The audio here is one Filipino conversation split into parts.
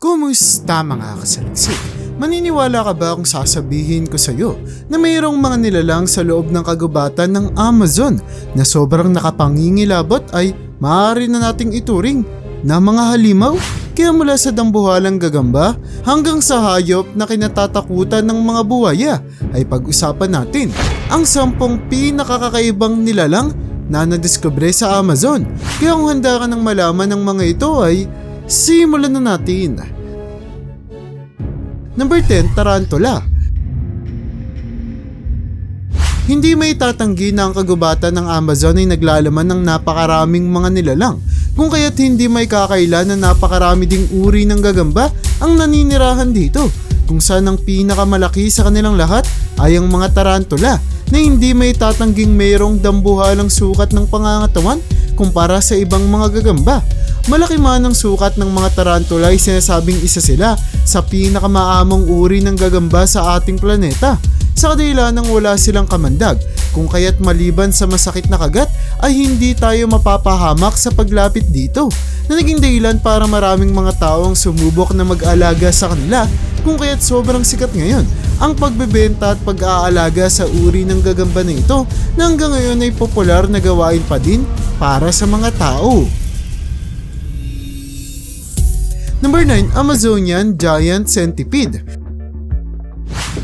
Kumusta mga kasaliksik? Maniniwala ka ba kung sasabihin ko sa iyo na mayroong mga nilalang sa loob ng kagubatan ng Amazon na sobrang nakapangingilabot ay maaari na nating ituring na mga halimaw? Kaya mula sa dambuhalang gagamba hanggang sa hayop na kinatatakutan ng mga buwaya ay pag-usapan natin ang sampung pinakakakaibang nilalang na nadiskubre sa Amazon. Kaya kung handa ka ng malaman ng mga ito ay simulan na natin. Number 10, Tarantula. Hindi may tatanggi na ang kagubatan ng Amazon ay naglalaman ng napakaraming mga nilalang kung kaya't hindi may kakaila na napakarami ding uri ng gagamba ang naninirahan dito kung saan ang pinakamalaki sa kanilang lahat ay ang mga tarantula na hindi may tatangging mayroong dambuhalang sukat ng pangangatawan kumpara sa ibang mga gagamba. Malaki man ang sukat ng mga tarantula ay sinasabing isa sila sa pinakamaamong uri ng gagamba sa ating planeta sa kadila nang wala silang kamandag kung kaya't maliban sa masakit na kagat ay hindi tayo mapapahamak sa paglapit dito na naging dahilan para maraming mga taong sumubok na mag-alaga sa kanila kung kaya't sobrang sikat ngayon ang pagbebenta at pag-aalaga sa uri ng gagamba na ito na hanggang ngayon ay popular na gawain pa din para sa mga tao. Number 9, Amazonian Giant Centipede.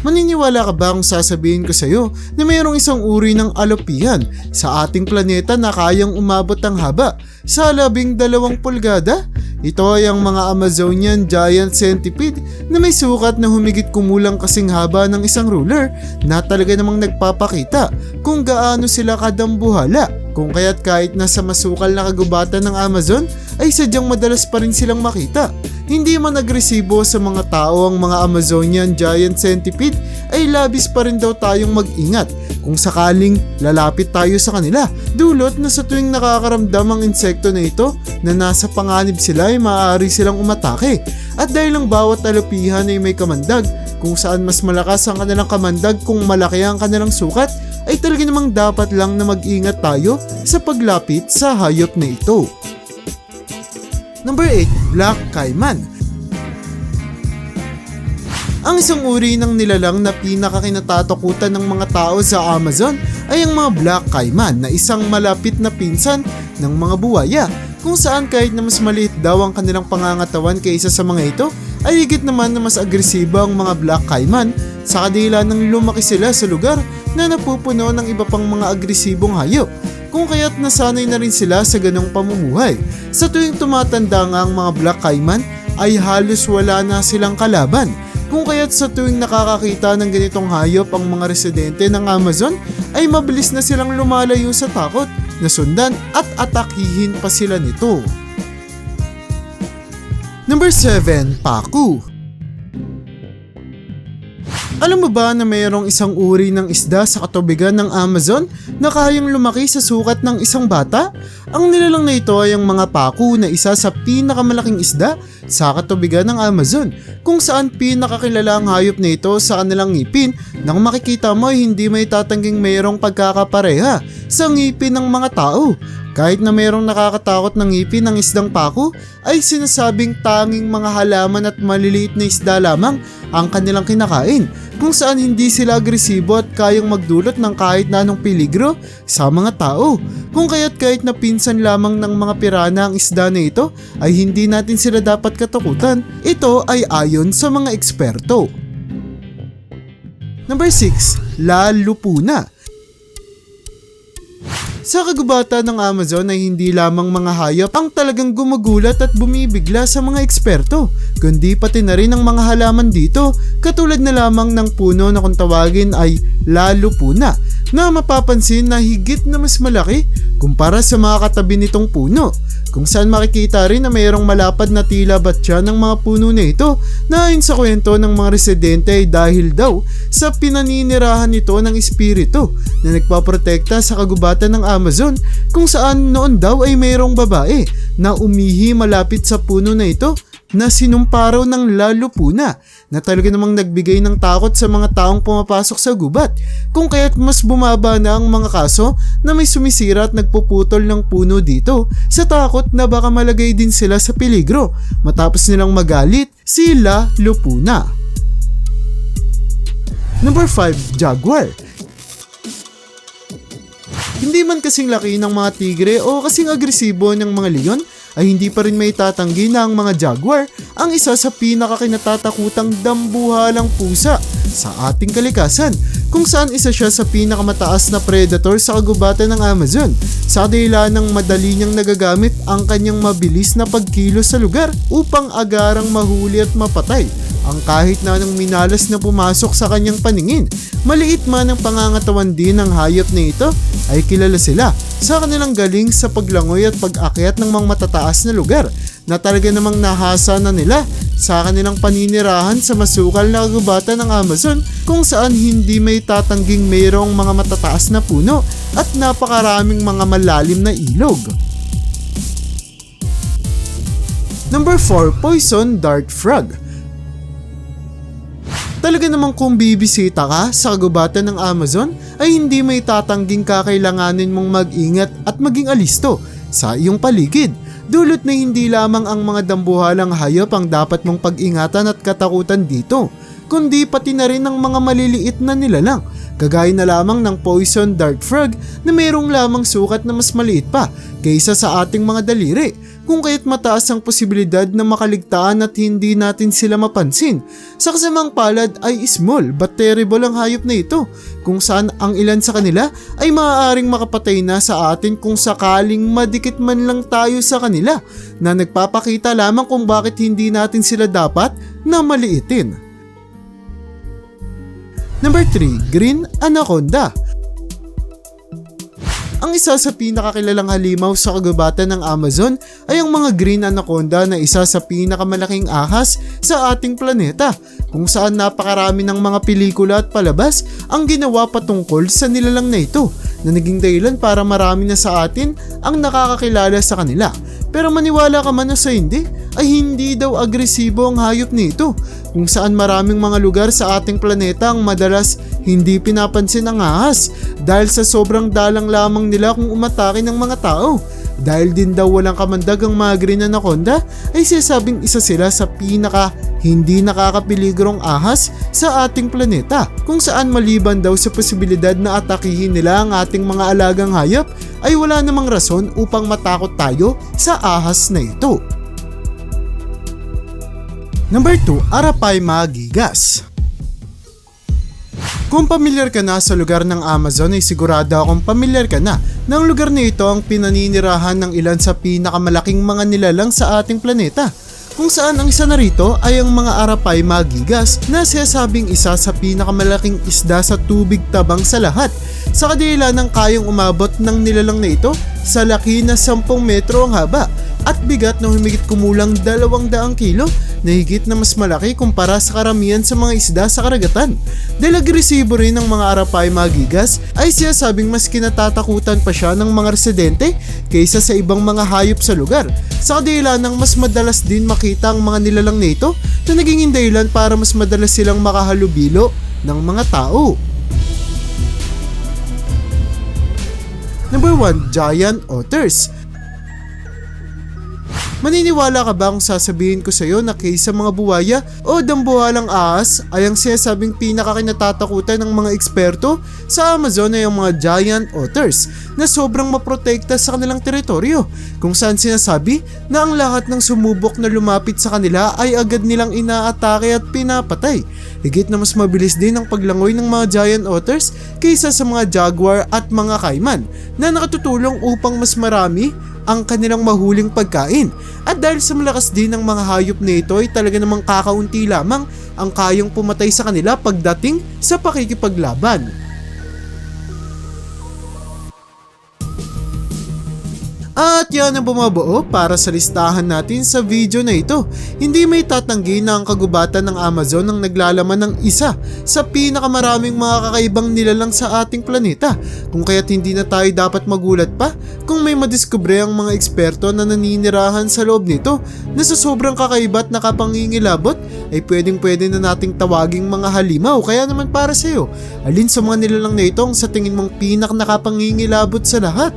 Maniniwala ka ba kung sasabihin ko sa iyo na mayroong isang uri ng alopian sa ating planeta na kayang umabot ng haba sa labing dalawang pulgada? Ito ay ang mga Amazonian Giant Centipede na may sukat na humigit kumulang kasing haba ng isang ruler na talaga namang nagpapakita kung gaano sila kadambuhala. Kung kaya't kahit nasa masukal na kagubatan ng Amazon ay sadyang madalas pa rin silang makita. Hindi man agresibo sa mga tao ang mga Amazonian Giant Centipede ay labis pa rin daw tayong mag-ingat kung sakaling lalapit tayo sa kanila. Dulot na sa tuwing nakakaramdam ang insekto na ito na nasa panganib sila ay maaari silang umatake. At dahil ang bawat alupihan ay may kamandag kung saan mas malakas ang kanilang kamandag kung malaki ang kanilang sukat ay talaga namang dapat lang na mag-ingat tayo sa paglapit sa hayop na ito. Number 8, Black Caiman. Ang isang uri ng nilalang na pinakakinatatakutan ng mga tao sa Amazon ay ang mga Black Caiman na isang malapit na pinsan ng mga buwaya kung saan kahit na mas maliit daw ang kanilang pangangatawan kaysa sa mga ito ay higit naman na mas agresibo ang mga Black Caiman sa kadila nang lumaki sila sa lugar na napupuno ng iba pang mga agresibong hayop kung kaya't nasanay na rin sila sa ganong pamumuhay. Sa tuwing tumatanda nga ang mga Black Caiman ay halos wala na silang kalaban. Kung kaya't sa tuwing nakakakita ng ganitong hayop ang mga residente ng Amazon ay mabilis na silang lumalayo sa takot na sundan at atakihin pa sila nito. Number 7, Paku. Alam mo ba na mayroong isang uri ng isda sa katubigan ng Amazon na kayang lumaki sa sukat ng isang bata? Ang nilalang na ito ay ang mga paku na isa sa pinakamalaking isda sa katubigan ng Amazon kung saan pinakakilala ang hayop na ito sa kanilang ngipin nang makikita mo ay hindi may tatangging mayroong pagkakapareha sa ngipin ng mga tao. Kahit na mayroong nakakatakot ng ngipin ng isdang paku, ay sinasabing tanging mga halaman at maliliit na isda lamang ang kanilang kinakain, kung saan hindi sila agresibo at kayang magdulot ng kahit na anong peligro sa mga tao. Kung kaya't kahit na pinsan lamang ng mga pirana ang isda na ito, ay hindi natin sila dapat katakutan. Ito ay ayon sa mga eksperto. Number 6, La Lupuna. Sa kagubatan ng Amazon ay hindi lamang mga hayop ang talagang gumugulat at bumibigla sa mga eksperto, kundi pati na rin ang mga halaman dito katulad na lamang ng puno na kung tawagin ay lalo puna na mapapansin na higit na mas malaki kumpara sa mga katabi nitong puno kung saan makikita rin na mayroong malapad na tila batya ng mga puno na ito na ayon sa kwento ng mga residente ay dahil daw sa pinaninirahan nito ng espiritu na nagpaprotekta sa kagubatan ng Amazon kung saan noon daw ay mayroong babae na umihi malapit sa puno na ito na sinumparaw ng lalo puna na talaga namang nagbigay ng takot sa mga taong pumapasok sa gubat kung kaya't mas bumaba na ang mga kaso na may sumisira at nagpuputol ng puno dito sa takot na baka malagay din sila sa peligro matapos nilang magalit sila Lupuna. Number 5, Jaguar. Hindi man kasing laki ng mga tigre o kasing agresibo ng mga leon, ay hindi pa rin may tatanggi na ang mga jaguar ang isa sa pinakakinatatakutang dambuhalang pusa sa ating kalikasan kung saan isa siya sa pinakamataas na predator sa kagubatan ng Amazon sa kadila ng madali niyang nagagamit ang kanyang mabilis na pagkilos sa lugar upang agarang mahuli at mapatay ang kahit na anong minalas na pumasok sa kanyang paningin. Maliit man ang pangangatawan din ng hayop na ito, ay kilala sila sa kanilang galing sa paglangoy at pag-akyat ng mga matataas na lugar na talaga namang nahasa na nila sa kanilang paninirahan sa masukal na kagubatan ng Amazon kung saan hindi may tatangging mayroong mga matataas na puno at napakaraming mga malalim na ilog. Number 4, Poison Dart Frog. Talaga namang kung bibisita ka sa kagubatan ng Amazon ay hindi may tatangging kakailanganin mong mag-ingat at maging alisto sa iyong paligid. Dulot na hindi lamang ang mga dambuhalang hayop ang dapat mong pag-ingatan at katakutan dito, kundi pati na rin ang mga maliliit na nilalang, kagaya na lamang ng poison dart frog na mayroong lamang sukat na mas maliit pa kaysa sa ating mga daliri kung kaya't mataas ang posibilidad na makaligtaan at hindi natin sila mapansin. Sa kasamang palad ay small but terrible ang hayop na ito kung saan ang ilan sa kanila ay maaaring makapatay na sa atin kung sakaling madikit man lang tayo sa kanila na nagpapakita lamang kung bakit hindi natin sila dapat na maliitin. Number 3, Green Anaconda. Ang isa sa pinakakilalang halimaw sa kagubatan ng Amazon ay ang mga green anaconda na isa sa pinakamalaking ahas sa ating planeta kung saan napakarami ng mga pelikula at palabas ang ginawa patungkol sa nilalang na ito na naging dahilan para marami na sa atin ang nakakakilala sa kanila. Pero maniwala ka man o sa hindi, ay hindi daw agresibo ang hayop nito kung saan maraming mga lugar sa ating planeta ang madalas hindi pinapansin ang ahas dahil sa sobrang dalang lamang nila kung umatake ng mga tao. Dahil din daw walang kamandag ang mga green anaconda ay sinasabing isa sila sa pinaka hindi nakakapiligrong ahas sa ating planeta kung saan maliban daw sa posibilidad na atakihin nila ang ating mga alagang hayop ay wala namang rason upang matakot tayo sa ahas na ito. Number 2, Arapay Magigas. Kung pamilyar ka na sa lugar ng Amazon ay sigurado akong pamilyar ka na ng lugar na ito ang pinaninirahan ng ilan sa pinakamalaking mga nilalang sa ating planeta kung saan ang isa na rito ay ang mga arapay magigas na sinasabing isa sa pinakamalaking isda sa tubig tabang sa lahat sa kadila ng kayong umabot ng nilalang na ito sa laki na 10 metro ang haba at bigat na humigit kumulang 200 kilo na higit na mas malaki kumpara sa karamihan sa mga isda sa karagatan. Dahil agresibo rin ng mga arapay magigas ay siya sabing mas kinatatakutan pa siya ng mga residente kaysa sa ibang mga hayop sa lugar. Sa kadila ng mas madalas din makita ang mga nilalang nito na naging dahilan para mas madalas silang makahalubilo ng mga tao. Number 1, Giant Otters. Maniniwala ka ba kung sasabihin ko sa iyo na kaysa mga buwaya o dambuhalang ahas ay ang sinasabing pinakakinatatakutan ng mga eksperto sa Amazon ay ang mga giant otters na sobrang maprotekta sa kanilang teritoryo kung saan sinasabi na ang lahat ng sumubok na lumapit sa kanila ay agad nilang inaatake at pinapatay. Higit na mas mabilis din ang paglangoy ng mga giant otters kaysa sa mga jaguar at mga kaiman na nakatutulong upang mas marami ang kanilang mahuling pagkain. At dahil sa malakas din ng mga hayop na ito ay talaga namang kakaunti lamang ang kayang pumatay sa kanila pagdating sa pakikipaglaban. At yan ang bumabuo para sa listahan natin sa video na ito. Hindi may tatanggi na ang kagubatan ng Amazon ang naglalaman ng isa sa pinakamaraming mga kakaibang nilalang sa ating planeta. Kung kaya't hindi na tayo dapat magulat pa kung may madiskubre ang mga eksperto na naninirahan sa loob nito na sa sobrang kakaibat na kapangingilabot ay pwedeng pwede na nating tawaging mga halimaw. Kaya naman para sa iyo, alin sa mga nilalang na ito ang sa tingin mong pinak nakapangingilabot sa lahat?